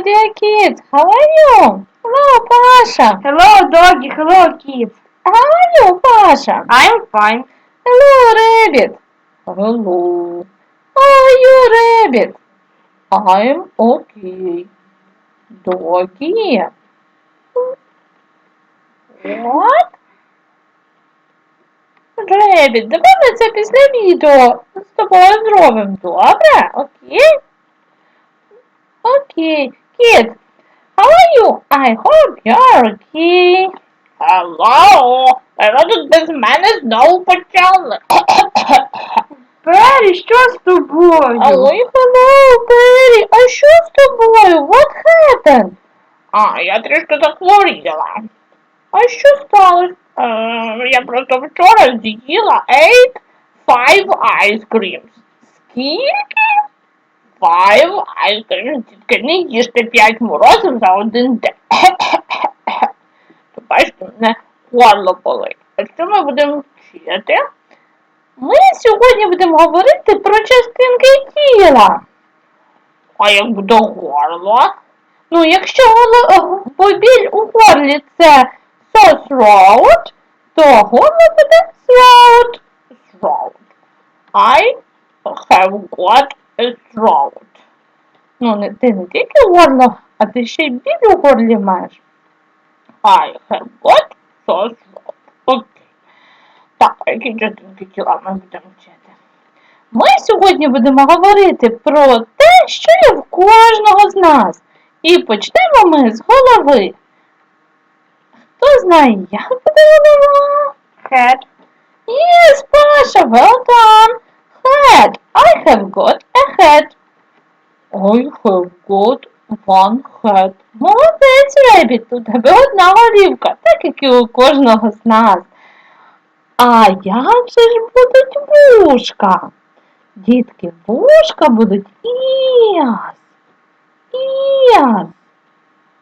my dear kids. How are you? Hello, Pasha. Hello, doggy. Hello, kids. How are you, Pasha? I'm fine. Hello, Rabbit. Hello. How are you, Rabbit? I'm okay. Doggy. What? Rabbit, давай ми це після відео з тобою зробимо, добре? Окей? Окей. Kid, how are you? I hope you're okay. Hello. Ви тут без мене знову почали. Пері, що з тобою? Ой, hello, Перрі, а що з тобою? What happened? А, я трішки захворіла. А що сталося? Е, я просто вчора з'їла eight five ice creams. Скільки? Five ice creams. Тільки не їжте п'ять морозив за один день. То бачите, мене горло болить. А що ми будемо вчити? Ми сьогодні будемо говорити про частинки тіла. А як буде горло? Ну, якщо е, біль у горлі це sore throat, то горло буде throat. Throat. I have got throat. Ну, не, ти не тільки горло, а ти ще й біль у горлі маєш. I have got sore throat. Окей. Так, а які частинки тіла ми будемо вчити? Ми сьогодні будемо говорити про те, що є в кожного з нас. І почнемо ми з голови. Хто знає, як буде голова? Head. Yes, Pasha, well done. Head. I have got head. I have got one head. Молодець, Ребіт, у тебе одна голівка, так як і у кожного з нас. А як же ж будуть вушка? Дітки, вушка будуть іас. Іас.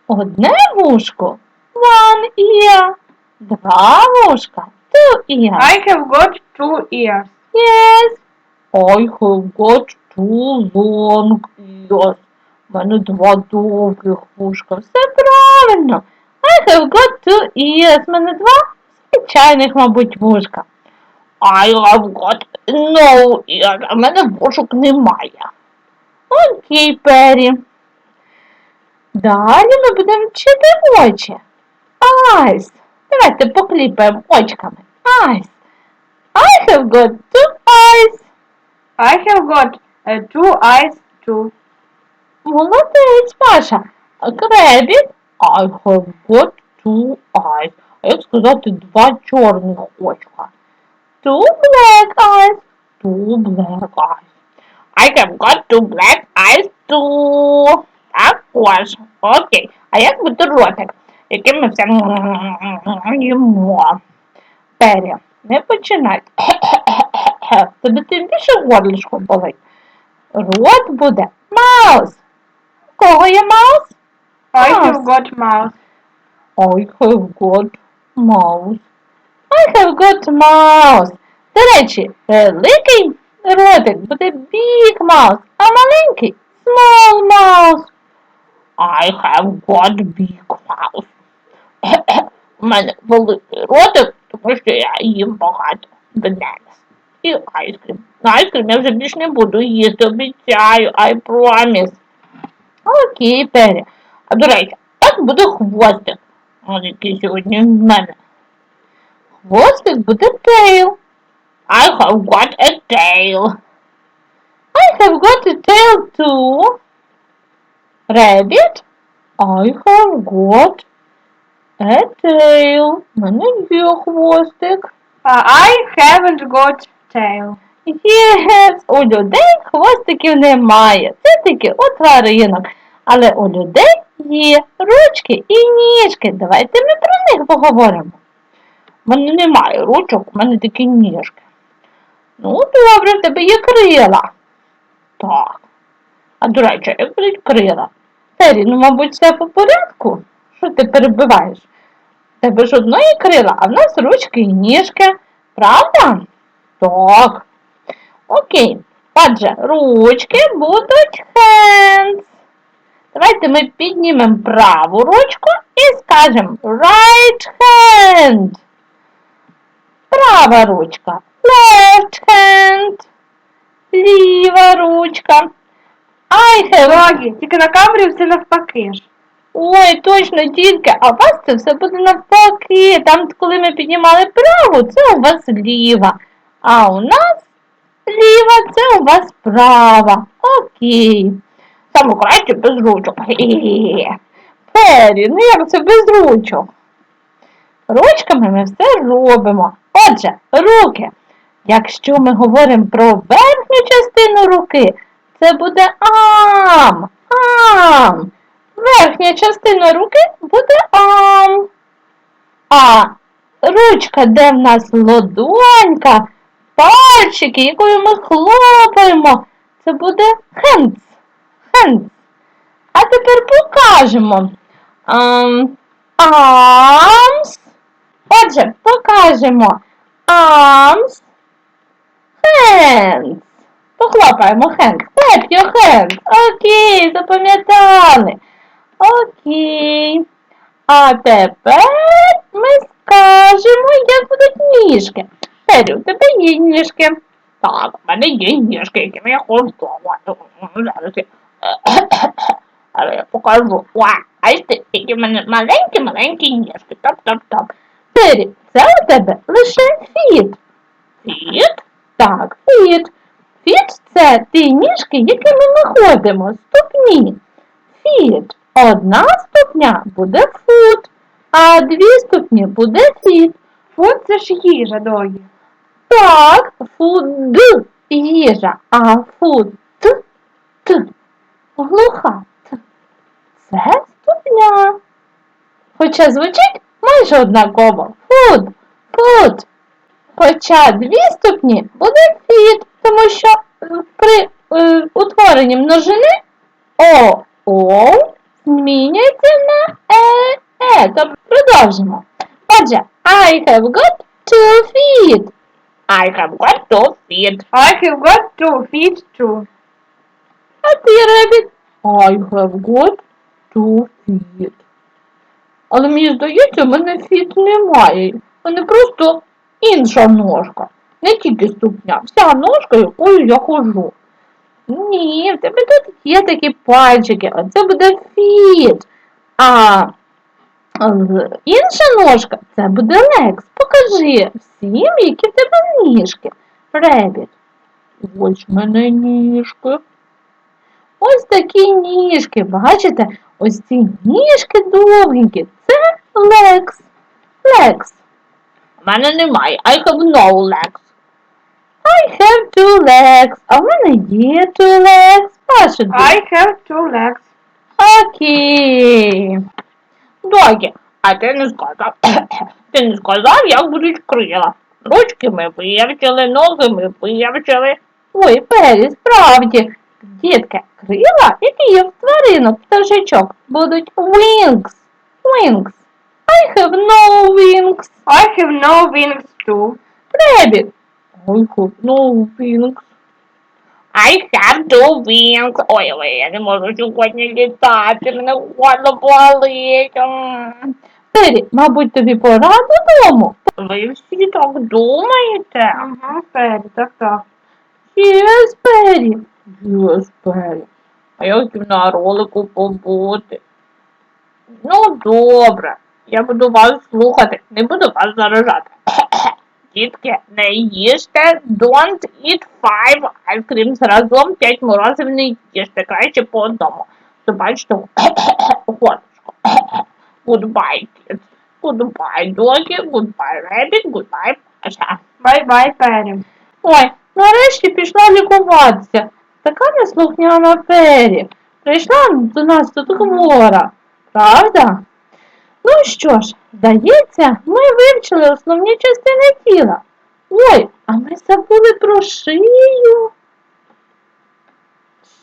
Одне вушко one ear. Два вушка two ears. I have got two ears. Yes. I have got two long ears. У мене два довгих вушка. Все правильно. I have got two ears. У мене два звичайних, мабуть, вушка. I have got no ears. В мене вушок немає. Окей, Пері. Далі ми будемо вчити очі. Eyes. Давайте покліпаємо очками. Eyes. I have got two eyes. I have got uh, two eyes too. Молодець, Паша. Кребіт. I have got two eyes. А як сказати два чорних очка? Two black eyes. Two black eyes. I have got two black eyes too. Також. Окей. А як буде ротик, яким ми все їмо? Пері, не починай. Тобі тим більше горлишко болить. Рот буде маус. У кого є маус? I Mouse. have got mouse. I have got mouse. I have got mouse. До речі, великий ротик буде big mouse, а маленький small mouse. I have got big mouse. У мене великий ротик, тому що я їм багато bananas. І айскрім. На айскрім я вже більш не буду їсти, обіцяю, I promise. Окей, Пері. А до речі, як буде хвостик? Ось який сьогодні в мене. Хвостик буде tail. I have got a tail. I have got a tail too. Rabbit. I have got a tail. У мене є хвостик. Uh, I haven't got tail. Yes, у людей хвостиків немає. Це тільки у тваринок. Але у людей є ручки і ніжки. Давайте ми про них поговоримо. У мене немає ручок, у мене такі ніжки. Ну, добре, в тебе є крила. Так. А до речі, як будуть крила? Тері, ну, мабуть, все по порядку. Що ти перебиваєш? Тебе ж одної крила, а в нас ручки і ніжки. Правда? Так. Окей. Отже, ручки будуть hands. Давайте ми піднімемо праву ручку і скажемо right hand. Права ручка. Left hand. Ліва ручка. Have Догі, тільки на камері все навпаки ж. Ой, точно, тільки, а у вас це все буде навпаки. Там, коли ми піднімали праву, це у вас ліва. А у нас ліва, це у вас права. Окей. Саме краще без ручок. Пері, ну як це без ручок? Ручками ми все робимо. Отже, руки. Якщо ми говоримо про верхню частину руки, це буде ам. Ам. Верхня частина руки буде ам. А ручка, де в нас лодонька, пальчики, якою ми хлопаємо, це буде hands. Hands. А тепер покажемо. Ам, arms. Отже, покажемо arms, hands. Похлопаємо hands. Clap your hands. Окей, запам'ятали. Окей. А тепер ми скажемо, як будуть ніжки. Тері, у тебе є ніжки. Так, у мене є ніжки, якими я ходжу. Зараз я. Але я покажу. Ва, бачите, які в мене маленькі-маленькі ніжки. Топ-топ-топ. Тері, це у тебе лише фіт. Фіт? Так, фіт. Фіт це ті ніжки, якими ми ходимо. Ступні. Фіт. Одна ступня буде фут, а дві ступні буде фіт. Фуд це ж їжа, Догі. Так, фуд їжа, а фуд т глуха т. Це ступня. Хоча звучить майже однаково. Фуд, фуд. Хоча дві ступні буде фіт, тому що при е, утворенні множини о, о змінюється на е, е. Тобто продовжимо. Отже, I have got two feet. I have got two feet. I have got two feet too. Ти, Ребіт? I have got two feet. Але мені здається, в мене фіт немає. У мене просто інша ножка. Не тільки ступня, вся ножка, якою я ходжу. Ні, в тебе тут є такі пальчики, а це буде фіт. А інша ножка це буде лекс. Покажи всім, які в тебе ніжки. Ребіт. Ось в мене ніжки. Ось такі ніжки, бачите? Ось ці ніжки довгенькі. Це лекс. Лекс. У мене немає. I have no legs. I have two legs. А в мене є two legs. Ваші I have two legs. Окей. Догі, а ти не сказав. Ти не сказав, як будуть крила. Ручки ми вивчили, ноги ми вивчили. Ой, Пері, справді. Дітки, крила, які є в тваринок, пташечок, будуть wings. Wings. I have no wings. I have no wings too. Ребіт. I have no wings. I have two wings. Ой, ой, я не можу сьогодні літати, мене горло болить. М. Мабуть, тобі пора додому. Ви всі так думаєте? Ага, Пері, так, так. Yes, Пері. Yes, Пері. А я хотів на ролику побути. Ну, добре. Я буду вас слухати, не буду вас заражати. Дітки, не їжте, don't eat five ice creams разом, п'ять морозив не їжте, краще по одному. Побачите, горлышко. Goodbye, kids. Goodbye, doggy, goodbye, rabbit, goodbye, Паша. Бай-бай, Пері. Ой, нарешті пішла лікуватися. Така неслухняна Пері. Прийшла до нас тут хвора. Правда? Ну що ж, здається, ми вивчили основні частини тіла. Ой, а ми забули про шию.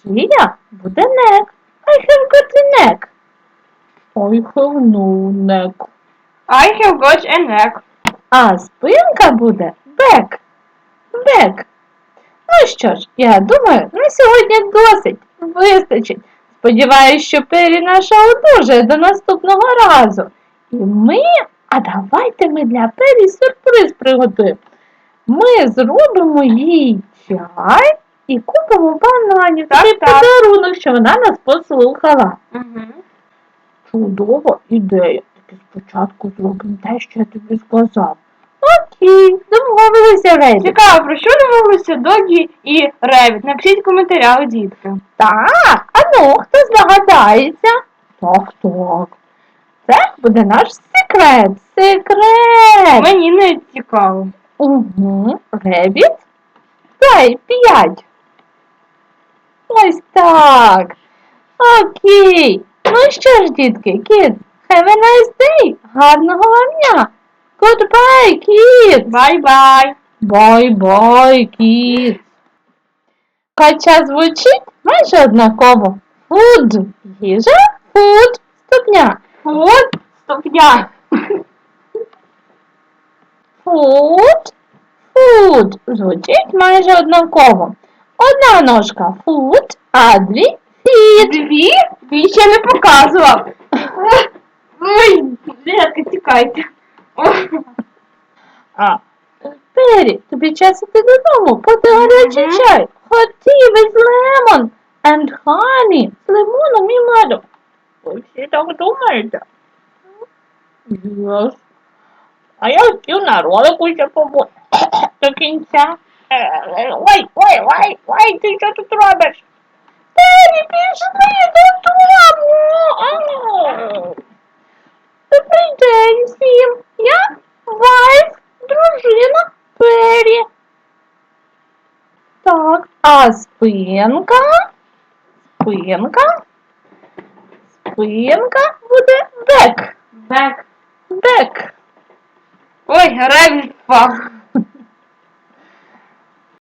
Шия буде neck. I have got a neck. I have no neck. I have got a neck. А спинка буде back. Back. Ну що ж, я думаю, на сьогодні досить. Вистачить. Сподіваюсь, що Пері наша одужає до наступного разу. І ми, а давайте ми для Пері сюрприз приготуємо. Ми зробимо їй чай і купимо бананів. Так, Такий так. подарунок, що вона нас послухала. Угу. Чудова ідея. Тільки спочатку зробимо те, що я тобі сказав. Окей, домовилися, Ребі. Цікаво, про що домовилися Догі і Ревіт? Напишіть в коментарях, дітки. Так, а ну, хто здогадається? Так, так. Це буде наш секрет. Секрет. Мені не цікаво. Угу. Ребіт. Дай п'ять. Ось так. Окей. Ну що ж, дітки, кіт, have a nice day. Гарного вам дня. Goodbye, кіт. Бай-бай! Бай-бай, кіт. Хоча звучить майже однаково. Food – їжа, food – ступня. От стопня. Food, food звучить майже однаково. Одна ножка food, а дві feet. Дві? Він ще не показував. Ой, дітки, тікайте. А, Пері, тобі час іти додому, поти гарячий Мгм. чай. Hot tea with lemon and honey. З лимоном і медом. Ви всі так думаєте? Yes. А я хотів на ролику ще побути до кінця. Е, Ой, ой, ой, ой, ти що тут робиш? Пері, пішли додому. Добрий день всім. Я Вайф, дружина Пері. Так, а спинка? Спинка? Спинка буде бек. Бек. Бек. Ой, Ревіт впав.